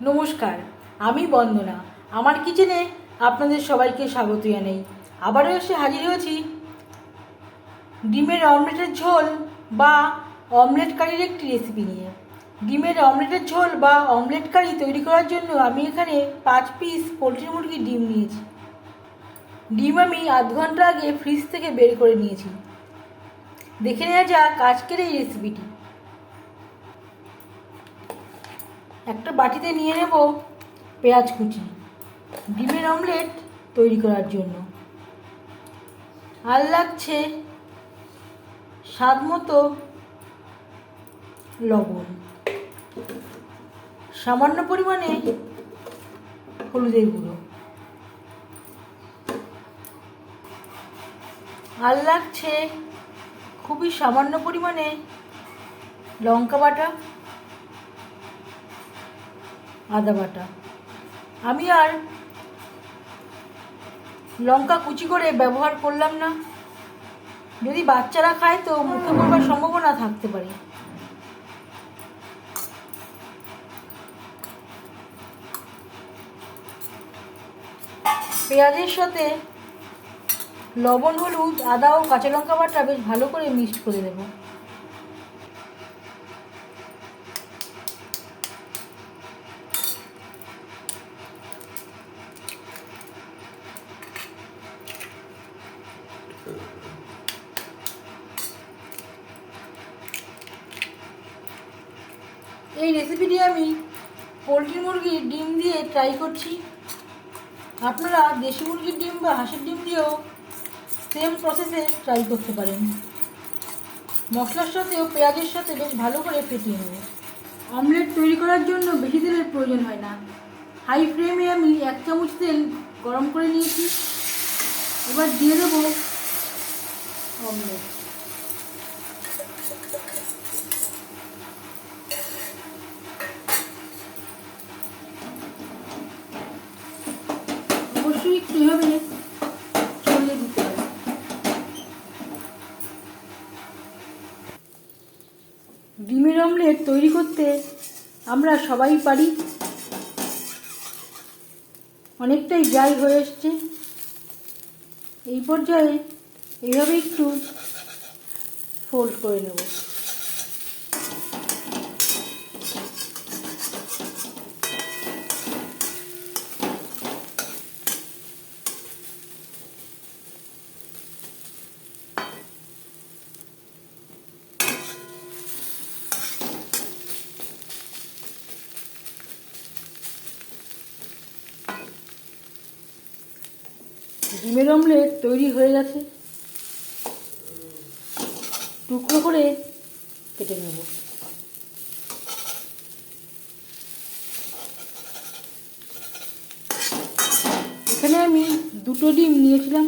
নমস্কার, আমি বন্দনা। আমার কিচেনে আপনাদের সবাইকে স্বাগত জানাই। আবারও এসে হাজির হয়েছি। ডিমের অমলেটের ঝোল বা অমলেট কারির একটি রেসিপি নিয়ে। ডিমের অমলেটের ঝোল বা অমলেট কারি তৈরি করার জন্য আমি এখানে পাঁচ পিস পোলট্রি মুরগির ডিম নিয়েছি। ডিম আমি আধ ঘণ্টা আগে ফ্রিজ থেকে বের করে নিয়েছি। দেখে নেওয়া যাক আজকের এই রেসিপিটি একটা বাটিতে নিয়ে নেব পেঁয়াজ কুচি, ডিমের অমলেট তৈরি করার জন্য। আর লাগছে স্বাদ মতো লবণ। সামান্য পরিমাণে হলুদের গুঁড়ো। আর লাগছে খুবই সামান্য পরিমাণে লঙ্কা বাটা। আদা বাটা। আমি আর লঙ্কা কুচি করে ব্যবহার করলাম না। যদি বাচ্চারা খায় তো মুখে পড়বার সম্ভাবনা থাকতে পারে। পেঁয়াজের সাথে লবণ, হলুদ, আদা ও কাঁচা লঙ্কা বাটা বেশ ভালো করে মিক্সড করে দেবো এই রেসিপিটি আমি পোলট্রি মুরগির ডিম দিয়ে ট্রাই করছি। আপনারা দেশি মুরগির ডিম বা হাঁসের ডিম দিয়েও সেম প্রসেসে ট্রাই করতে পারেন। মশলার সাথেও পেঁয়াজের সাথে বেশ ভালো করে ফেটিয়ে নেব। অমলেট তৈরি করার জন্য বেশি তেলের প্রয়োজন হয় না। হাই ফ্লেমে আমি এক চামচ তেল গরম করে নিয়েছি। এবার দিয়ে দেবো অমলেট হবে ডিমের অমলেট তৈরি করতে আমরা সবাই পারি। অনেকটাই ড্রাই হয়ে এসছে। এই পর্যায়ে এইভাবে একটু ফোল্ড করে নেব। ডিমের অমলেট তৈরি হয়ে গেছে। টুকরো করে কেটে নেব। এখানে আমি দুটো ডিম নিয়েছিলাম।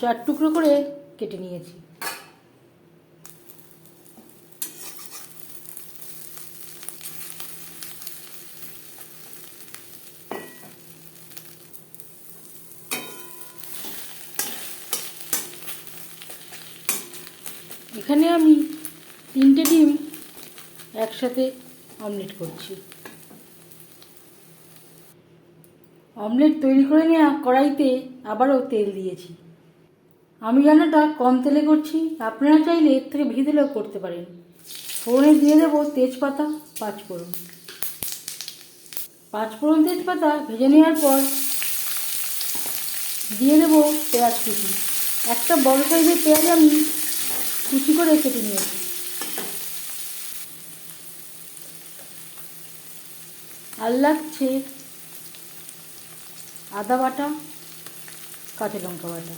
চার টুকরো করে কেটে নিয়েছি। এখানে আমি তিনটে ডিম একসাথে অমলেট করছি। অমলেট তৈরি করে নেওয়া কড়াইতে আবারও তেল দিয়েছি। আমি রান্নাটা কম তেলে করছি, আপনারা চাইলে এর থেকে বেশি তেলেও করতে পারেন। ফোড়নে দিয়ে দেবো তেজপাতা, পাঁচফোড়ন। পাঁচফোড়ন তেজপাতা ভেজে নেওয়ার পর দিয়ে দেবো পেঁয়াজ কুচি। একটা বড় সাইজের পেঁয়াজ আমি কুচি করে কেটে নিয়েছি আর লাগছে আদা বাটা, কাঁচা লঙ্কা বাটা।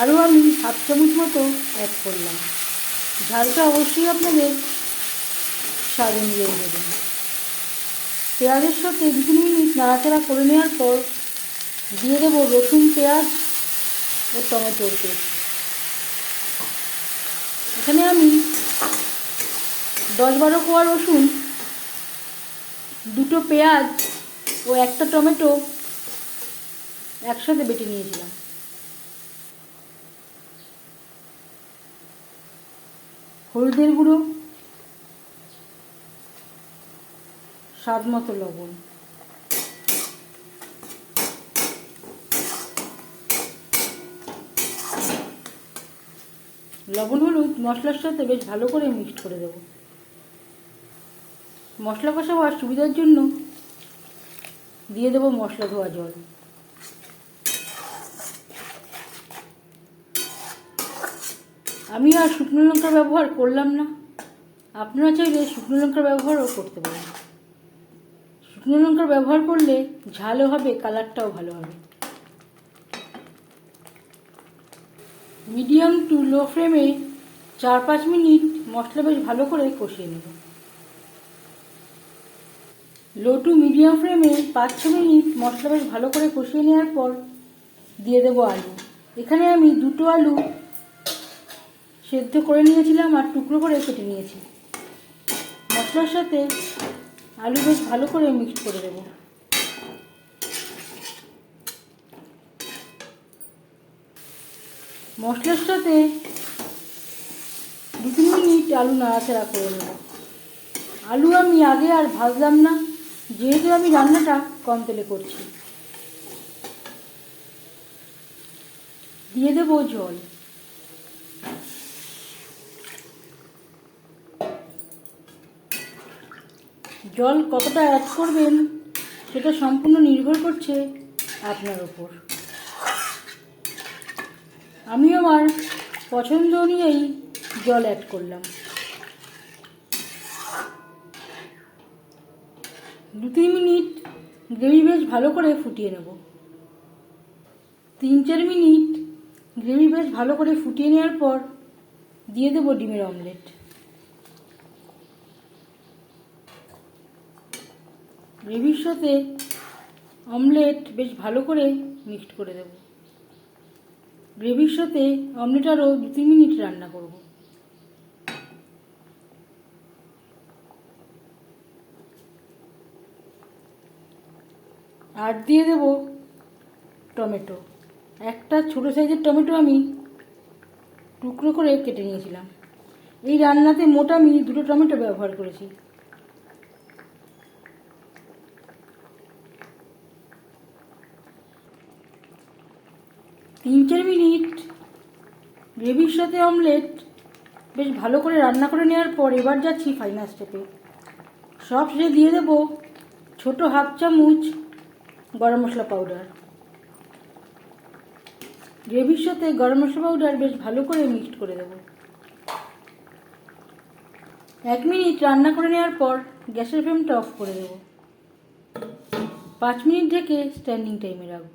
আরও আমি হাফ চামচ মতো অ্যাড করলাম। ঝালটা অবশ্যই আপনাদের স্বাদ অনুযায়ী দেবেন। পেঁয়াজের সাথে দু তিন মিনিট নাড়াচাড়া করে নেওয়ার পর দিয়ে দেবো রসুন, পেঁয়াজ ও টমেটোর পেস্ট এখানে আমি দশ বারো কোয়া রসুন, দুটো পেঁয়াজ ও একটা টমেটো একসাথে বেটে নিয়েছিলাম। হলুদের গুঁড়ো স্বাদ মতো লবণ। লবণ, হলুদ মশলার সাথে বেশ ভালো করে মিক্সড করে দেবো। মশলা কষাবার সুবিধার জন্য দিয়ে দেবো মশলা ধোয়া জল। আমি আর শুকনো লঙ্কা ব্যবহার করলাম না। আপনারা চাইলে শুকনো লঙ্কার ব্যবহারও করতে পারেন। শুকনো লঙ্কার ব্যবহার করলে ঝালও হবে কালারটাও ভালো হবে। মিডিয়াম টু লো ফ্লেমে চার পাঁচ মিনিট মশলা বেশ ভালো করে কষিয়ে নেব। লো টু মিডিয়াম ফ্লেমে পাঁচ ছ মিনিট মশলা বেশ ভালো করে কষিয়ে নেওয়ার পর দিয়ে দেবো আলু। এখানে আমি দুটো আলু সেদ্ধ করে নিয়েছিলাম আর টুকরো করে কেটে নিয়েছি। মশলার সাথে আলু বেশ ভালো করে মিক্সড করে দেবো। মশলার সাথে দু তিন মিনিট আলু নাড়াচাড়া করে নেব। আলু আমি আগে আর ভাজলাম না, যেহেতু আমি রান্নাটা কম তেলে করছি। দিয়ে দেবো জল। জল কতটা অ্যাড করবেন, সেটা সম্পূর্ণ নির্ভর করছে আপনার ওপর আমি আমার পছন্দ অনুযায়ী জল অ্যাড করলাম। দু তিন মিনিট গ্রেভি বেশ ভালো করে ফুটিয়ে নেব। তিন চার মিনিট গ্রেভি বেশ ভালো করে ফুটিয়ে নেওয়ার পর দিয়ে দেবো ডিমের অমলেট গ্রেভির সাথে অমলেট বেশ ভালো করে মিক্সড করে দেব। গ্রেভির সাথে অমলেট আরও দু তিন মিনিট রান্না করব। আর দিয়ে দেব টমেটো। একটা ছোটো সাইজের টমেটো আমি টুকরো করে কেটে নিয়েছিলাম। এই রান্নাতে মোট আমি দুটো টমেটো ব্যবহার করেছি। তিন চার মিনিট, গ্রেভির সাথে অমলেট, বেশ ভালো করে রান্না করে নেওয়ার পর এবার যাচ্ছি ফাইনাল স্টেপে সব শেষে দিয়ে দেব ছোট হাফ চামচ গরম মশলা পাউডার গ্রেভির সাথে গরম মশলা পাউডার বেশ ভালো করে মিক্সড করে দেব। এক মিনিট রান্না করে নেওয়ার পর গ্যাসের ফ্লেমটা অফ করে দেব। পাঁচ মিনিট ঢেকে স্ট্যান্ডিং টাইমে রাখব।